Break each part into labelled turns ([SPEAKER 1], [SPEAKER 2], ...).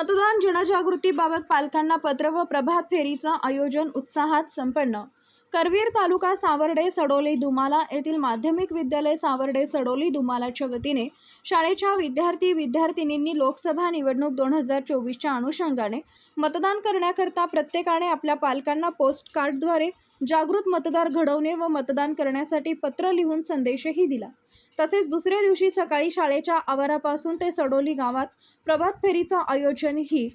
[SPEAKER 1] मतदान जनजागृतीबाबत पालकांना पत्र व प्रभात फेरीचं आयोजन उत्साहात संपन्न. करवीर तालुका सावर्डे सडोली दुमाला येथील माध्यमिक विद्यालय सावर्डे सडोली दुमालाच्या वतीने शाळेच्या विद्यार्थी विद्यार्थिनींनी लोकसभा निवडणूक दोन हजार चोवीसच्या अनुषंगाने मतदान करण्याकरता प्रत्येकाने आपल्या पालकांना पोस्ट कार्डद्वारे जागृत मतदार घडवणे व मतदान करण्यासाठी पत्र लिहून संदेशही दिला. तसेच दुसऱ्या दिवशी सकाळी शाळेच्या आवारापासून ते सडोली गावात प्रभात फेरीचं आयोजनही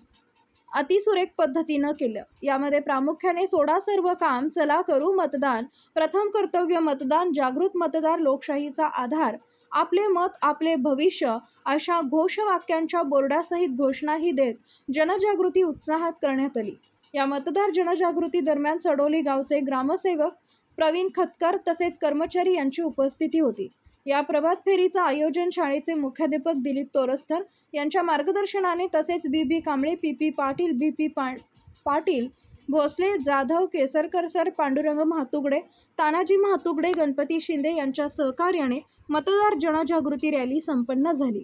[SPEAKER 1] अतिसुरेख पद्धतीनं केलं. यामध्ये प्रामुख्याने सोडा सर्व काम चला करू मतदान प्रथम कर्तव्य मतदान जागृत मतदार लोकशाहीचा आधार आपले मत आपले भविष्य अशा घोषवाक्यांच्या बोर्डासहित घोषणाही देत जनजागृती उत्साहात करण्यात आली. या मतदार जनजागृती दरम्यान सडोली गावचे ग्रामसेवक प्रवीण खतकर तसेच कर्मचारी यांची उपस्थिती होती. या प्रभात फेरीचं आयोजन शाळेचे मुख्याध्यापक दिलीप तोरसकर यांच्या मार्गदर्शनाने तसेच B B Kamble P P Patil B P पा पाटील भोसले जाधव केसरकर सर पांडुरंग महातुगडे तानाजी म्हातुगडे गणपती शिंदे यांच्या सहकार्याने मतदार जनजागृती रॅली संपन्न झाली.